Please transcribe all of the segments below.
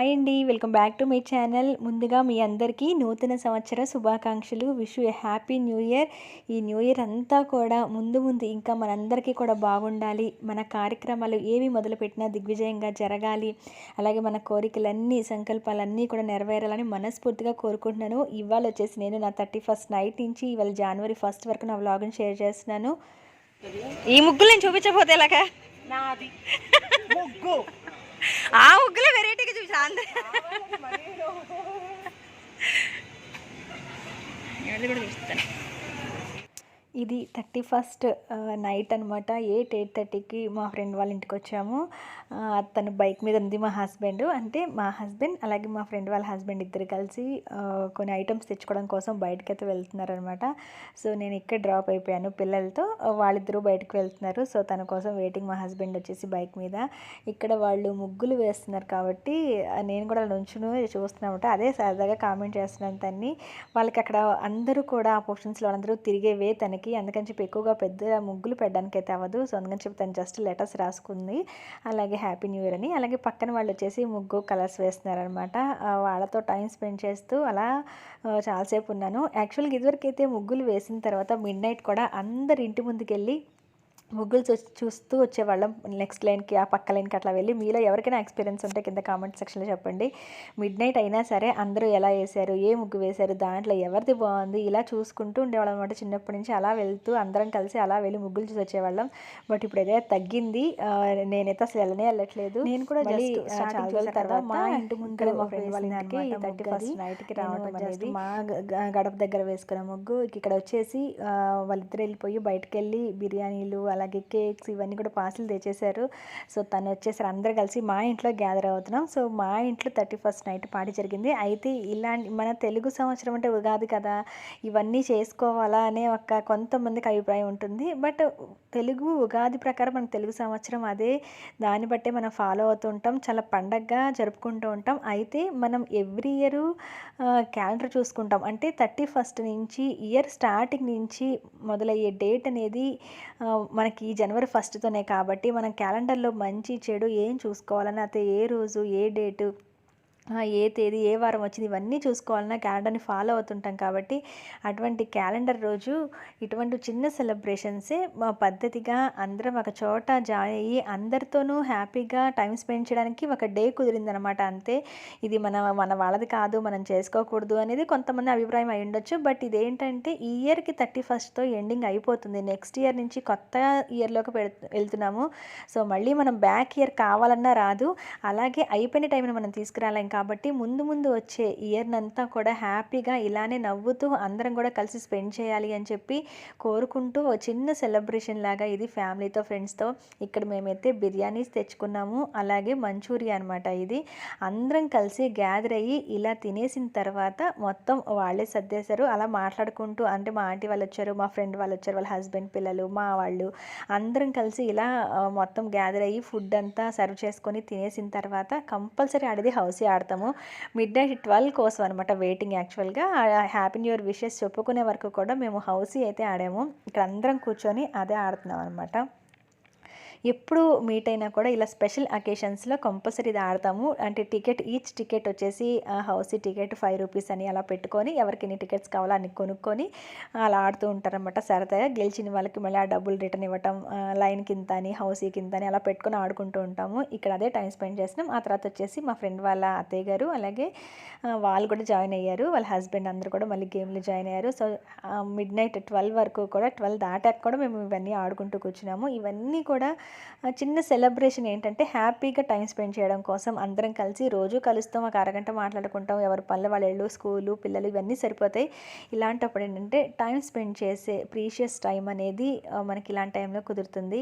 Hi అండి. Welcome back to my channel. ముందుగా మీ అందరికీ నూతన సంవత్సర శుభాకాంక్షలు. Wish you happy new year. ఈ న్యూ ఇయర్ అంతా కూడా ముందు ముందు ఇంకా మనందరికీ కూడా బాగుండాలి. మన కార్యక్రమాలు ఏవి మొదలుపెట్టినా దిగ్విజయంగా జరగాలి. అలాగే మన కోరికలన్నీ సంకల్పాలన్నీ కూడా నెరవేరాలని మనస్ఫూర్తిగా కోరుకుంటున్నాను. ఇవాళ వచ్చేసి నేను నా థర్టీ ఫస్ట్ నైట్ నుంచి ఇవాళ జనవరి ఫస్ట్ వరకు నా వ్లాగ్ని షేర్ చేస్తున్నాను. ఈ ముగ్గులు నేను చూపించకపోతే ఎలాగా? నాది. ముగ్గు. ఆ ముగ్గులే వెరైటీగా చూసా అందరూ. కూడా చూస్తాను. ఇది థర్టీ ఫస్ట్ నైట్ అనమాట ఎయిట్ ఎయిట్ థర్టీకి మా ఫ్రెండ్ వాళ్ళ ఇంటికి వచ్చాము. తను బైక్ మీద ఉంది మా హస్బెండ్. అంటే మా హస్బెండ్ అలాగే మా ఫ్రెండ్ వాళ్ళ హస్బెండ్ ఇద్దరు కలిసి కొన్ని ఐటమ్స్ తెచ్చుకోవడం కోసం బయటకి అయితే వెళ్తున్నారనమాట సో నేను ఇక్కడ డ్రాప్ అయిపోయాను పిల్లలతో. వాళ్ళిద్దరూ బయటకు వెళ్తున్నారు. సో తన కోసం వెయిటింగ్ మా హస్బెండ్ వచ్చేసి బైక్ మీద. ఇక్కడ వాళ్ళు ముగ్గులు వేస్తున్నారు కాబట్టి నేను కూడా నుంచును చూస్తున్నామట అదే సరదాగా కామెంట్ చేస్తున్నాను తన్ని. వాళ్ళకి అక్కడ అందరూ కూడా ఆ పోర్షన్స్లో అందరూ తిరిగేవే తనకి అందుకని చెప్పి ఎక్కువగా పెద్ద ముగ్గులు పెట్టడానికి అయితే అవ్వదు. సో అందుకని చెప్పి తను జస్ట్ లెటర్స్ రాసుకుంది. అలాగే హ్యాపీ న్యూ ఇయర్ అని. అలాగే పక్కన వాళ్ళు వచ్చేసి ముగ్గు కలర్స్ వేస్తున్నారనమాట వాళ్ళతో టైం స్పెండ్ చేస్తూ అలా చాలాసేపు ఉన్నాను. యాక్చువల్గా ఇదివరకు అయితే ముగ్గులు వేసిన తర్వాత మిడ్ నైట్ కూడా అందరి ఇంటి ముందుకెళ్ళి ముగ్గులు చూ చూస్తూ వచ్చేవాళ్ళం. నెక్స్ట్ లైన్కి ఆ పక్క లైన్కి అట్లా వెళ్ళి మీలో ఎవరికైనా ఎక్స్పీరియన్స్ ఉంటే కింద కామెంట్ సెక్షన్లో చెప్పండి. మిడ్ నైట్ అయినా సరే అందరూ ఎలా వేశారు ఏ ముగ్గు వేశారు దాంట్లో ఎవరిది బాగుంది ఇలా చూసుకుంటూ ఉండేవాళ్ళం అనమాట చిన్నప్పటి నుంచి. అలా వెళ్తూ అందరం కలిసి అలా వెళ్ళి ముగ్గులు చూసి వచ్చేవాళ్ళం. బట్ ఇప్పుడు ఏదైతే తగ్గింది నేనైతే అసలు వెళ్ళనే వెళ్ళట్లేదు. నేను కూడా తర్వాత మా ఇంటి ముందు మా friend వాళ్ళ ఇంటికి ఇంటికి థర్టీ 31st ఫస్ట్ night నైట్కి కి రావడం అనేది. మా గడప దగ్గర వేసుకున్న ముగ్గు. ఇక ఇక్కడ వచ్చేసి వాళ్ళిద్దరు వెళ్ళిపోయి బయటకు వెళ్ళి బిర్యానీలు అలాగే కేక్స్ ఇవన్నీ కూడా పార్సిల్ తెచ్చేశారు. సో తను వచ్చేసారు. అందరు కలిసి మా ఇంట్లో గ్యాదర్ అవుతున్నాం. సో మా ఇంట్లో థర్టీ ఫస్ట్ నైట్ పార్టీ జరిగింది. అయితే ఇలాంటి మన తెలుగు సంవత్సరం అంటే ఉగాది కదా ఇవన్నీ చేసుకోవాలా అనే ఒక కొంతమందికి అభిప్రాయం ఉంటుంది. బట్ తెలుగు ఉగాది ప్రకారం మన తెలుగు సంవత్సరం అదే. దాన్ని బట్టే మనం ఫాలో అవుతూ ఉంటాం. చాలా పండగగా జరుపుకుంటూ ఉంటాం. అయితే మనం ఎవ్రీ ఇయర్ క్యాలెండర్ చూసుకుంటాం. అంటే థర్టీ ఫస్ట్ నుంచి ఇయర్ స్టార్టింగ్ నుంచి మొదలయ్యే డేట్ అనేది మన మనకి ఈ జనవరి ఫస్ట్తోనే కాబట్టి మనం క్యాలెండర్లో మంచి చెడు ఏం చూసుకోవాలన్నా అయితే ఏ రోజు ఏ డేటు ఏ తేదీ ఏ వారం వచ్చింది ఇవన్నీ చూసుకోవాలన్నా క్యాలెండర్ని ఫాలో అవుతుంటాం కాబట్టి అటువంటి క్యాలెండర్ రోజు ఇటువంటి చిన్న సెలబ్రేషన్సే మా పద్ధతిగా అందరం ఒక చోట జాయిన్ అయ్యి అందరితోనూ హ్యాపీగా టైం స్పెండ్ చేయడానికి ఒక డే కుదిరిందనమాట అంతే. ఇది మన మన వాళ్ళది కాదు మనం చేసుకోకూడదు అనేది కొంతమంది అభిప్రాయం అయి ఉండొచ్చు. బట్ ఇదేంటంటే ఈ ఇయర్కి థర్టీ ఫస్ట్తో ఎండింగ్ అయిపోతుంది. నెక్స్ట్ ఇయర్ నుంచి కొత్త ఇయర్లోకి పెడు వెళ్తున్నాము. సో మళ్ళీ మనం బ్యాక్ ఇయర్ కావాలన్నా రాదు. అలాగే అయిపోయిన టైంని మనం తీసుకురాలేం కాబట్టి ముందు ముందు వచ్చే ఇయర్నంతా కూడా హ్యాపీగా ఇలానే నవ్వుతూ అందరం కూడా కలిసి స్పెండ్ చేయాలి అని చెప్పి కోరుకుంటూ ఓ చిన్న సెలబ్రేషన్ లాగా ఇది ఫ్యామిలీతో ఫ్రెండ్స్తో. ఇక్కడ మేమైతే బిర్యానీస్ తెచ్చుకున్నాము. అలాగే మంచూరియా అనమాట ఇది. అందరం కలిసి గ్యాదర్ అయ్యి ఇలా తినేసిన తర్వాత మొత్తం వాళ్ళే సర్దేశారు. అలా మాట్లాడుకుంటూ అంటే మా ఆంటీ వాళ్ళు వచ్చారు మా ఫ్రెండ్ వాళ్ళు వచ్చారు వాళ్ళ హస్బెండ్ పిల్లలు మా వాళ్ళు అందరం కలిసి ఇలా మొత్తం గ్యాదర్ అయ్యి ఫుడ్ అంతా సర్వ్ చేసుకొని తినేసిన తర్వాత కంపల్సరీ ఆడేది హౌసీ ఆడతాము మిడ్ నైట్ ట్వెల్వ్ కోసం అనమాట వెయిటింగ్ యాక్చువల్గా. హ్యాపీ న్యూ ఇయర్ విషెస్ చెప్పుకునే వరకు కూడా మేము హౌసీ అయితే ఆడాము. ఇక్కడ అందరం కూర్చొని అదే ఆడుతున్నాం అనమాట ఎప్పుడు మీట్ అయినా కూడా ఇలా స్పెషల్ అకేషన్స్లో కంపల్సరీ ఇది ఆడతాము. అంటే టికెట్ ఈచ్ టికెట్ వచ్చేసి హౌస్ టికెట్ ఫైవ్ రూపీస్ అని అలా పెట్టుకొని ఎవరికి ఎన్ని టికెట్స్ కావాలో అన్ని కొనుక్కొని అలా ఆడుతూ ఉంటారనమాట సరదాగా. గెలిచిన వాళ్ళకి మళ్ళీ ఆ డబ్బులు రిటర్న్ ఇవ్వటం లైన్ కింద అని హౌస్ కింద అని అలా పెట్టుకొని ఆడుకుంటూ ఉంటాము. ఇక్కడ అదే టైం స్పెండ్ చేసినాం ఆ తర్వాత వచ్చేసి మా ఫ్రెండ్ వాళ్ళ అత్తయ్య గారు అలాగే వాళ్ళు కూడా జాయిన్ అయ్యారు. వాళ్ళ హస్బెండ్ అందరూ కూడా మళ్ళీ గేమ్లో జాయిన్ అయ్యారు. సో మిడ్ నైట్ ట్వెల్వ్ వరకు కూడా ట్వెల్వ్ దాటాక కూడా మేము ఇవన్నీ ఆడుకుంటూ కూర్చున్నాము. ఇవన్నీ కూడా చిన్న సెలబ్రేషన్ ఏంటంటే హ్యాపీగా టైం స్పెండ్ చేయడం కోసం అందరం కలిసి రోజు కలుస్తాం ఒక అరగంట మాట్లాడుకుంటాం ఎవరి పనులు వాళ్ళ ఇళ్ళు స్కూలు పిల్లలు ఇవన్నీ సరిపోతాయి. ఇలాంటప్పుడు ఏంటంటే టైం స్పెండ్ చేసే ప్రీషియస్ టైం అనేది మనకి ఇలాంటి టైంలో కుదురుతుంది.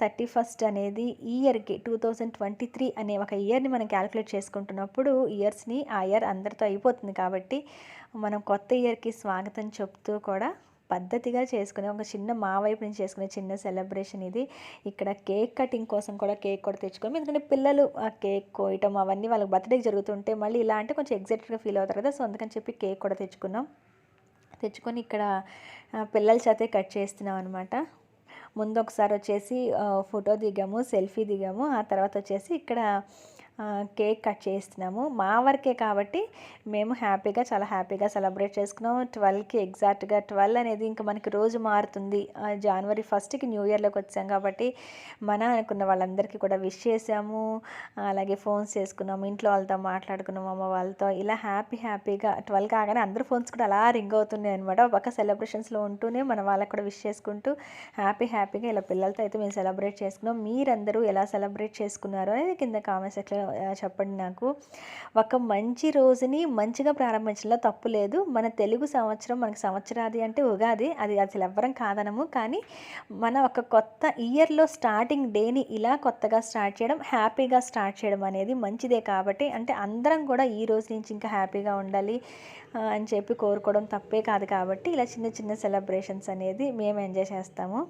థర్టీ ఫస్ట్ అనేది ఈ ఇయర్కి టూ థౌజండ్ ట్వంటీ త్రీ అనే ఒక ఇయర్ని మనం క్యాలిక్యులేట్ చేసుకుంటున్నప్పుడు ఇయర్స్ని ఆ ఇయర్ అందరితో అయిపోతుంది కాబట్టి మనం కొత్త ఇయర్కి స్వాగతం చెప్తూ కూడా పద్ధతిగా చేసుకునే ఒక చిన్న మా వైపు నుంచి చేసుకునే చిన్న సెలబ్రేషన్ ఇది. ఇక్కడ కేక్ కటింగ్ కోసం కూడా కేక్ కూడా తెచ్చుకోము. ఎందుకంటే పిల్లలు ఆ కేక్ కోయటం అవన్నీ వాళ్ళకి బర్త్డేకి జరుగుతుంటే మళ్ళీ ఇలా అంటే కొంచెం ఎగ్జైటెడ్గా ఫీల్ అవుతారు కదా. సో అందుకని చెప్పి కేక్ కూడా తెచ్చుకున్నాం. తెచ్చుకొని ఇక్కడ పిల్లల చేతే కట్ చేస్తున్నాం అనమాట ముందు ఒకసారి వచ్చేసి ఫోటో దిగాము సెల్ఫీ దిగాము. ఆ తర్వాత వచ్చేసి ఇక్కడ కేక్ కట్ చేస్తున్నాము. మా వరకే కాబట్టి మేము హ్యాపీగా చాలా హ్యాపీగా సెలబ్రేట్ చేసుకున్నాం ట్వెల్వ్కి ఎగ్జాక్ట్గా ట్వెల్వ్ అనేది ఇంకా మనకి రోజు మారుతుంది. జనవరి ఫస్ట్కి న్యూ ఇయర్లోకి వచ్చాం కాబట్టి మన అనుకున్న వాళ్ళందరికీ కూడా విష్ చేసాము అలాగే ఫోన్స్ చేసుకున్నాము ఇంట్లో వాళ్ళతో మాట్లాడుకున్నాము అమ్మ వాళ్ళతో. ఇలా హ్యాపీ హ్యాపీగా ట్వెల్వ్ కాగానే అందరు ఫోన్స్ కూడా అలా రింగ్ అవుతున్నాయి అనమాట ఒక పక్క సెలబ్రేషన్స్లో ఉంటూనే మన వాళ్ళకి కూడా విష్ చేసుకుంటూ హ్యాపీ హ్యాపీగా ఇలా పిల్లలతో అయితే మేము సెలబ్రేట్ చేసుకున్నాం. మీరందరూ ఎలా సెలబ్రేట్ చేసుకున్నారు అనేది కింద కామెంట్ సెక్షన్లో చెప్పండి నాకు. ఒక మంచి రోజుని మంచిగా ప్రారంభించడంలో తప్పు లేదు. మన తెలుగు సంవత్సరం మనకి సంవత్సరాది అంటే ఉగాది. అది అసలు ఎవ్వరం కాదనము. కానీ మన ఒక కొత్త ఇయర్లో స్టార్టింగ్ డేని ఇలా కొత్తగా స్టార్ట్ చేయడం హ్యాపీగా స్టార్ట్ చేయడం అనేది మంచిదే కాబట్టి అంటే అందరం కూడా ఈ రోజు నుంచి ఇంకా హ్యాపీగా ఉండాలి అని చెప్పి కోరుకోవడం తప్పే కాదు కాబట్టి ఇలా చిన్న చిన్న సెలబ్రేషన్స్ అనేది మేము ఎంజాయ్ చేస్తాము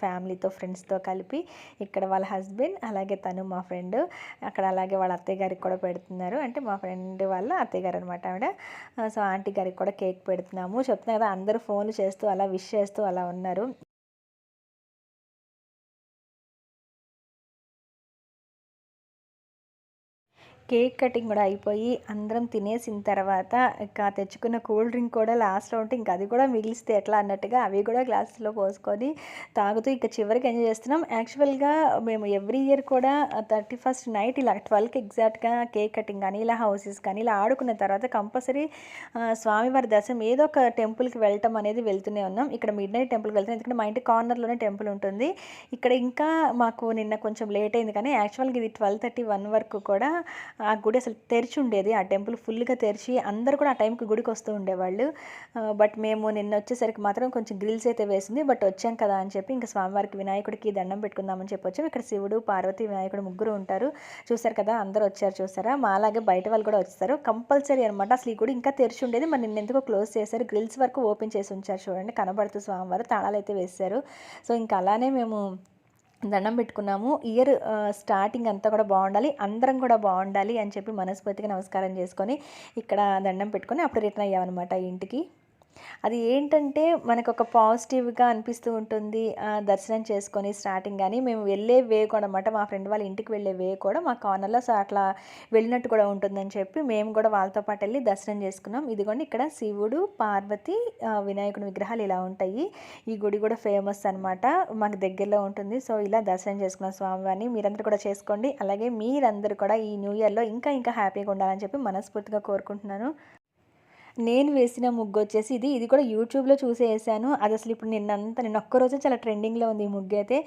ఫ్యామిలీతో ఫ్రెండ్స్తో కలిపి ఇక్కడ వాళ్ళ హస్బెండ్ అలాగే తను మా ఫ్రెండ్ అక్కడ అలాగే వాళ్ళ అత్తయ్య గారికి కూడా పెడుతున్నారు. అంటే మా ఫ్రెండ్ వాళ్ళ అత్తయ్య గారు అనమాట ఆవిడ సో ఆంటీ గారికి కూడా కేక్ పెడుతున్నాము. చెప్తున్నా కదా అందరూ ఫోన్లు చేస్తూ అలా విష్ చేస్తూ అలా ఉన్నారు. కేక్ కటింగ్ కూడా అయిపోయి అందరం తినేసిన తర్వాత ఇంకా తెచ్చుకున్న కూల్ డ్రింక్ కూడా లాస్ట్లో ఉంటే ఇంకా అది కూడా మిగిలిస్తే ఎట్లా అన్నట్టుగా అవి కూడా గ్లాసులో పోసుకొని తాగుతూ ఇంకా చివరికి ఎంజాయ్ చేస్తున్నాం? యాక్చువల్గా మేము ఎవ్రీ ఇయర్ కూడా థర్టీ ఫస్ట్ నైట్ ఇలా ట్వెల్వ్కి ఎగ్జాక్ట్గా కేక్ కటింగ్ కానీ ఇలా హౌసెస్ కానీ ఇలా ఆడుకున్న తర్వాత కంపల్సరీ స్వామివారి దర్శనం ఏదో ఒక టెంపుల్కి వెళ్ళటం అనేది వెళ్తూనే ఉన్నాం. ఇక్కడ మిడ్ నైట్ టెంపుల్కి వెళ్తున్నాం. ఎందుకంటే మా ఇంటి కార్నర్లోనే టెంపుల్ ఉంటుంది. ఇక్కడ ఇంకా మాకు నిన్న కొంచెం లేట్ అయింది కానీ యాక్చువల్గా ఇది ట్వెల్వ్ థర్టీ వన్ వరకు కూడా ఆ గుడి అసలు తెరిచి ఉండేది. ఆ టెంపుల్ ఫుల్గా తెరిచి అందరూ కూడా ఆ టైంకి గుడికి వస్తూ ఉండేవాళ్ళు. బట్ మేము నిన్న వచ్చేసరికి మాత్రం కొంచెం గ్రిల్స్ అయితే వేసింది. బట్ వచ్చాం కదా అని చెప్పి ఇంకా స్వామివారికి వినాయకుడికి దండం పెట్టుకుందామని చెప్పి వచ్చాం. ఇక్కడ శివుడు పార్వతి వినాయకుడు ముగ్గురు ఉంటారు. చూసారు కదా అందరూ వచ్చారు చూసారా? మా అలాగే బయట వాళ్ళు కూడా వచ్చారు కంపల్సరీ అనమాట అసలు ఈ గుడి ఇంకా తెరిచి ఉండేది. మరి నిన్న ఎందుకో క్లోజ్ చేశారు. గ్రిల్స్ వరకు ఓపెన్ చేసి ఉంచారు చూడండి. కనబడుతూ స్వామివారు తాళాలు అయితే వేశారు. సో ఇంకా అలానే మేము దండం పెట్టుకున్నాము. ఇయర్ స్టార్టింగ్ అంతా కూడా బాగుండాలి. అందరం కూడా బాగుండాలి అని చెప్పి మనస్ఫూర్తిగా నమస్కారం చేసుకొని ఇక్కడ దండం పెట్టుకొని అప్పుడు రిటర్న్ అయ్యామన్నమాట ఇంటికి. అది ఏంటంటే మనకు ఒక పాజిటివ్గా అనిపిస్తూ ఉంటుంది. దర్శనం చేసుకొని స్టార్టింగ్ కానీ మేము వెళ్ళే వే కూడా అనమాట మా ఫ్రెండ్ వాళ్ళ ఇంటికి వెళ్ళే వే కూడా మా కార్నర్లో సో అట్లా వెళ్ళినట్టు కూడా ఉంటుందని చెప్పి మేము కూడా వాళ్ళతో పాటు వెళ్ళి దర్శనం చేసుకున్నాం. ఇదిగోండి ఇక్కడ శివుడు పార్వతి వినాయకుడి విగ్రహాలు ఇలా ఉంటాయి. ఈ గుడి కూడా ఫేమస్ అనమాట మాకు దగ్గరలో ఉంటుంది. సో ఇలా దర్శనం చేసుకున్నాం స్వామివారిని. మీరందరూ కూడా చేసుకోండి. అలాగే మీరందరూ కూడా ఈ న్యూ ఇయర్లో ఇంకా ఇంకా హ్యాపీగా ఉండాలని చెప్పి మనస్ఫూర్తిగా కోరుకుంటున్నాను. నేను వేసిన ముగ్గు వచ్చేసి ఇది. ఇది కూడా యూట్యూబ్లో చూసి వేసాను అది అసలు ఇప్పుడు నిన్నంతా నేను ఒక్కరోజే చాలా ట్రెండింగ్లో ఉంది ఈ ముగ్గు అయితే.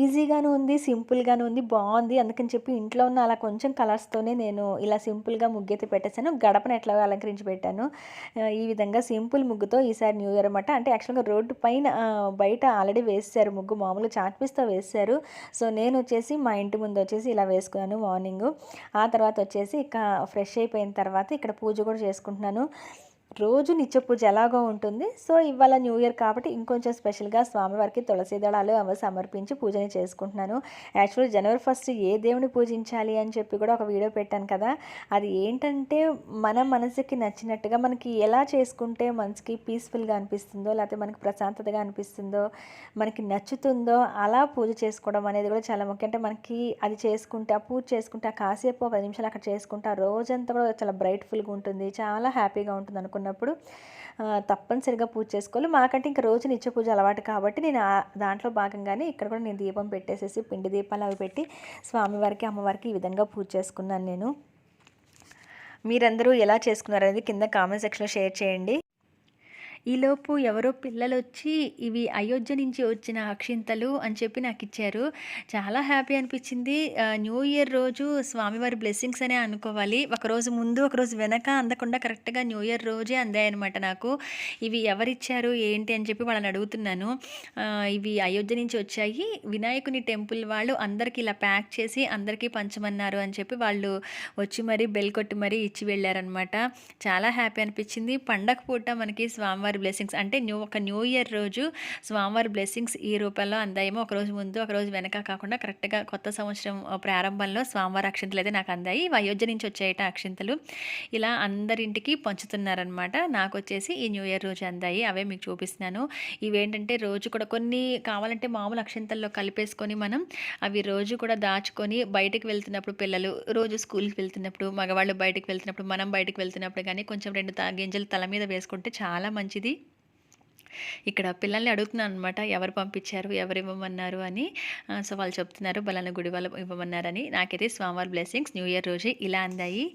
ఈజీగాను ఉంది సింపుల్గాను ఉంది బాగుంది. అందుకని చెప్పి ఇంట్లో ఉన్న అలా కొంచెం కలర్స్తోనే నేను ఇలా సింపుల్గా ముగ్గు అయితే పెట్టేశాను. గడపను ఎట్లా అలంకరించి పెట్టాను. ఈ విధంగా సింపుల్ ముగ్గుతో ఈసారి న్యూ ఇయర్ అనమాట అంటే యాక్చువల్గా రోడ్డు పైన బయట ఆల్రెడీ వేసారు ముగ్గు. మామూలుగా చాట్ పీస్తో వేసారు సో నేను వచ్చేసి మా ఇంటి ముందు వచ్చేసి ఇలా వేసుకున్నాను మార్నింగ్. ఆ తర్వాత వచ్చేసి ఇక ఫ్రెష్ అయిపోయిన తర్వాత ఇక్కడ పూజ కూడా చేసుకుంటున్నాను. రోజు నిత్య పూజ ఎలాగో ఉంటుంది. సో ఇవాళ న్యూ ఇయర్ కాబట్టి ఇంకొంచెం స్పెషల్గా స్వామివారికి తులసి దళాలు అవి సమర్పించి పూజని చేసుకుంటున్నాను. యాక్చువల్లీ జనవరి ఫస్ట్ ఏ దేవుని పూజించాలి అని చెప్పి కూడా ఒక వీడియో పెట్టాను కదా. అది ఏంటంటే మన మనసుకి నచ్చినట్టుగా మనకి ఎలా చేసుకుంటే మనసుకి పీస్ఫుల్గా అనిపిస్తుందో లేకపోతే మనకి ప్రశాంతతగా అనిపిస్తుందో మనకి నచ్చుతుందో అలా పూజ చేసుకోవడం అనేది కూడా చాలా ముఖ్యం. అంటే మనకి అది చేసుకుంటే ఆ పూజ చేసుకుంటే ఆ కాసేపు ఒక పది నిమిషాలు అక్కడ చేసుకుంటే ఆ రోజంతా కూడా చాలా బ్రైట్ఫుల్గా ఉంటుంది. చాలా హ్యాపీగా ఉంటుంది అనుకో ఆ, తప్పనిసరిగా పూజ చేసుకోవాలి. మాకంటే ఇంకా రోజు నిత్య పూజ అలవాటు కాబట్టి నేను ఆ దాంట్లో భాగంగానే ఇక్కడ కూడా నేను దీపం పెట్టేసేసి పిండి దీపాలు అవి పెట్టి స్వామివారికి అమ్మవారికి ఈ విధంగా పూజ చేసుకున్నాను నేను. మీరందరూ ఎలా చేసుకున్నారు అనేది కింద కామెంట్ సెక్షన్లో షేర్ చేయండి. ఈలోపు ఎవరో పిల్లలు వచ్చి ఇవి అయోధ్య నుంచి వచ్చిన అక్షింతలు అని చెప్పి నాకు ఇచ్చారు చాలా హ్యాపీ అనిపించింది. న్యూ ఇయర్ రోజు స్వామివారి బ్లెస్సింగ్స్ అనే అనుకోవాలి. ఒకరోజు ముందు ఒకరోజు వెనక అందకుండా కరెక్ట్గా న్యూ ఇయర్ రోజే అందాయన్నమాట నాకు. ఇవి ఎవరిచ్చారు ఏంటి అని చెప్పి వాళ్ళని అడుగుతున్నాను. ఇవి అయోధ్య నుంచి వచ్చాయి. వినాయకుని టెంపుల్ వాళ్ళు అందరికీ ఇలా ప్యాక్ చేసి అందరికీ పంచమన్నారు అని చెప్పి వాళ్ళు వచ్చి మరీ బెల్ కొట్టి మరీ ఇచ్చి వెళ్ళారనమాట చాలా హ్యాపీ అనిపించింది. పండగ పూట మనకి స్వామివారి స్వామివారి బ్లెస్సింగ్స్. అంటే న్యూ ఒక న్యూ ఇయర్ రోజు స్వామివారి బ్లెస్సింగ్స్ ఈ రూపంలో అందాయేమో ఒక రోజు ముందు ఒక రోజు వెనక కాకుండా కరెక్ట్గా కొత్త సంవత్సరం ప్రారంభంలో స్వామివారి అక్షింతలు అయితే నాకు అందాయి. అయోధ్య నుంచి వచ్చాయట అక్షింతలు ఇలా అందరింటికి పంచుతున్నారనమాట నాకు వచ్చేసి ఈ న్యూ ఇయర్ రోజు అందాయి. అవే మీకు చూపిస్తున్నాను. ఇవేంటంటే రోజు కూడా కొన్ని కావాలంటే మామూలు అక్షింతల్లో కలిపేసుకొని మనం అవి రోజు కూడా దాచుకొని బయటకు వెళ్తున్నప్పుడు పిల్లలు రోజు స్కూల్కి వెళ్తున్నప్పుడు మగవాళ్ళు బయటకు వెళ్తున్నప్పుడు మనం బయటకు వెళ్తున్నప్పుడు కానీ కొంచెం రెండు గింజలు తల మీద వేసుకుంటే చాలా మంచిది. ఇక్కడ పిల్లల్ని అడుగుతున్నాను అనమాట ఎవరు పంపించారు ఎవరు ఇవ్వమన్నారు అని. సో వాళ్ళు చెప్తున్నారు బలాన గుడి వాళ్ళు ఇవ్వమన్నారని. నాకైతే స్వామివారి బ్లెస్సింగ్స్ న్యూ ఇయర్ రోజే ఇలా అందాయి.